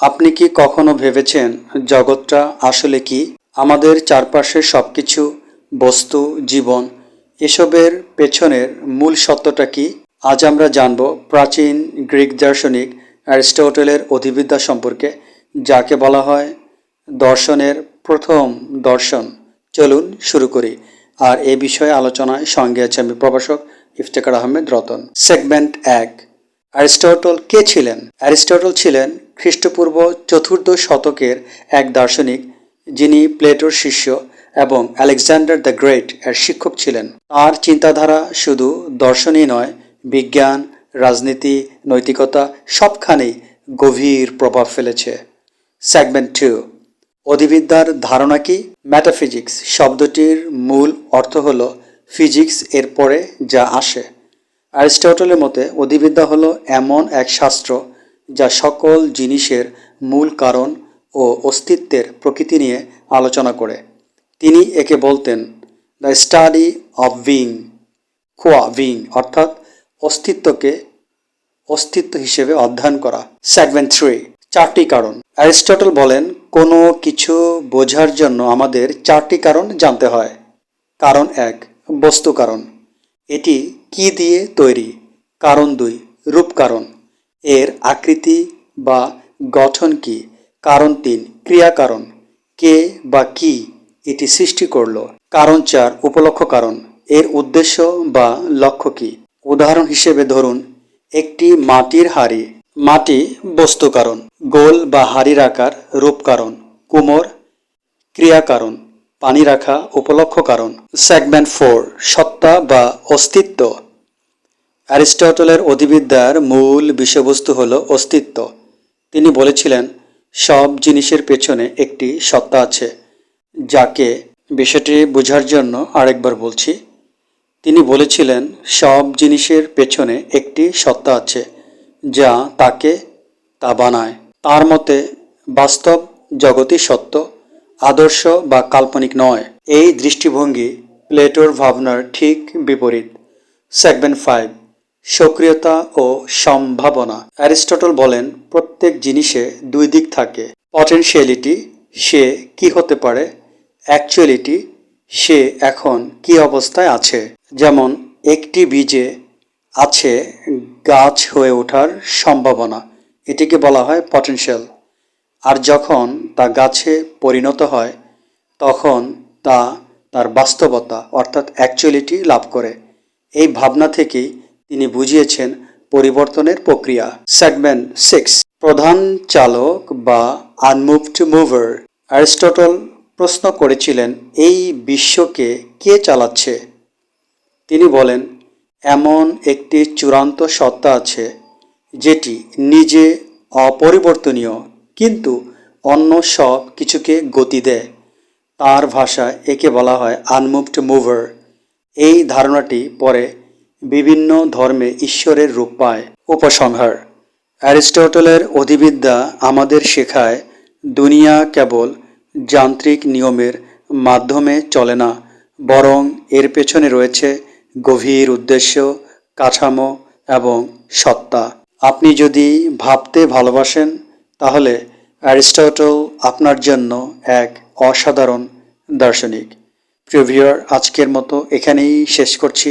আপনি কি কখনো ভেবেছেন জগৎটা আসলে কি? আমাদের চারপাশের সব কিছু বস্তু, জীবন, এসবের পেছনের মূল সত্যটা কি? আজ আমরা জানব প্রাচীন গ্রিক দার্শনিক অ্যারিস্টটলের অধিবিদ্যা সম্পর্কে, যাকে বলা হয় দর্শনের প্রথম দর্শন। চলুন শুরু করি। আর এ বিষয়ে আলোচনায় সঙ্গে আছে আমি প্রভাষক ইফতেখার আহমেদ রতন। সেগমেন্ট এক। অ্যারিস্টটল কে ছিলেন? অ্যারিস্টটল ছিলেন খ্রিস্টপূর্ব চতুর্থ শতকের এক দার্শনিক, যিনি প্লেটোর শিষ্য এবং আলেকজান্ডার দ্য গ্রেট এর শিক্ষক ছিলেন। তার চিন্তাধারা শুধু দর্শনই নয়, বিজ্ঞান, রাজনীতি, নৈতিকতা সবখানেই গভীর প্রভাব ফেলেছে। সেগমেন্ট টু অধিবিদ্যার ধারণা কি? ম্যাটাফিজিক্স শব্দটির মূল অর্থ হল ফিজিক্স এর পরে যা আসে। অ্যারিস্টটলের মতে, অধিবিদ্যা হলো এমন এক শাস্ত্র যা সকল জিনিসের মূল কারণ ও অস্তিত্বের প্রকৃতি নিয়ে আলোচনা করে। তিনি একে বলতেন দ্য স্টাডি অফ উইং কোয়া বিং অর্থাৎ অস্তিত্বকে অস্তিত্ব হিসেবে অধ্যয়ন করা। সেগমেন্ট থ্রি, চারটি কারণ। অ্যারিস্টটল বলেন, কোনো কিছু বোঝার জন্য আমাদের চারটি কারণ জানতে হয়। কারণ এক, বস্তু কারণ। এটি কি দিয়ে তৈরি? কারণ দুই, রূপ কারণ। এর আকৃতি বা গঠন কি? কারণ তিন। ক্রিয়া কারণ কে বা কি এটি সৃষ্টি করল? কারণ চার, উপলক্ষ কারণ। এর উদ্দেশ্য বা লক্ষ্য কি? উদাহরণ হিসেবে ধরুন, একটি মাটির হাড়ি। মাটি বস্তু কারণ। গোল বা হাড়ির আকার রূপ কারণ। কুমোর ক্রিয়া কারণ পানি রাখা উপলক্ষ কারণ। সেগমেন্ট ফোর, সত্তা বা অস্তিত্ব। অ্যারিস্টটলের অধিবিদ্যার মূল বিষয়বস্তু হল অস্তিত্ব। তিনি বলেছিলেন, সব জিনিসের পেছনে একটি সত্তা আছে, যাকে বিষয়টি বোঝার জন্য আরেকবার বলছি। তিনি বলেছিলেন, সব জিনিসের পেছনে একটি সত্তা আছে, যা তাকে তা বানায়। তার মতে, বাস্তব জগতই সত্য, আদর্শ বা কাল্পনিক নয়। এই দৃষ্টিভঙ্গি প্লেটোর ভাবনার ঠিক বিপরীত। Segment five. সক্রিয়তা ও সম্ভাবনা। অ্যারিস্টটল বলেন, প্রত্যেক জিনিসে দুই দিক থাকে। পটেনশিয়ালিটি, সে কি হতে পারে। অ্যাকচুয়ালিটি, সে এখন কি অবস্থায় আছে। যেমন, একটি বীজে আছে গাছ হয়ে ওঠার সম্ভাবনা। এটিকে বলা হয় পটেনশিয়াল। আর যখন তা গাছে পরিণত হয়, তখন তা তার বাস্তবতা, অর্থাৎ অ্যাকচুয়ালিটি লাভ করে। এই ভাবনা থেকেই তিনি বুঝিয়েছেন পরিবর্তনের প্রক্রিয়া। সেগমেন্ট সিক্স প্রধান চালক বা আনমুভড মুভার অ্যারিস্টটল প্রশ্ন করেছিলেন, এই বিশ্বকে কে চালাচ্ছে? তিনি বলেন, এমন একটি চূড়ান্ত সত্তা আছে, যেটি নিজে অপরিবর্তনীয়, কিন্তু অন্য সব কিছুকে গতি দেয়। তার ভাষায় একে বলা হয় আনমুভড মুভার এই ধারণাটি পরে বিভিন্ন ধর্মে ঈশ্বরের রূপ পায়। উপসংহার। অ্যারিস্টটলের অধিবিদ্যা আমাদের শেখায়, দুনিয়া কেবল যান্ত্রিক নিয়মের মাধ্যমে চলে না, বরং এর পেছনে রয়েছে গভীর উদ্দেশ্য, কাঠামো এবং সত্তা। আপনি যদি ভাবতে ভালোবাসেন, তাহলে অ্যারিস্টটল আপনার জন্য এক অসাধারণ দার্শনিক। প্রিয় ভিউয়ার, আজকের মতো এখানেই শেষ করছি।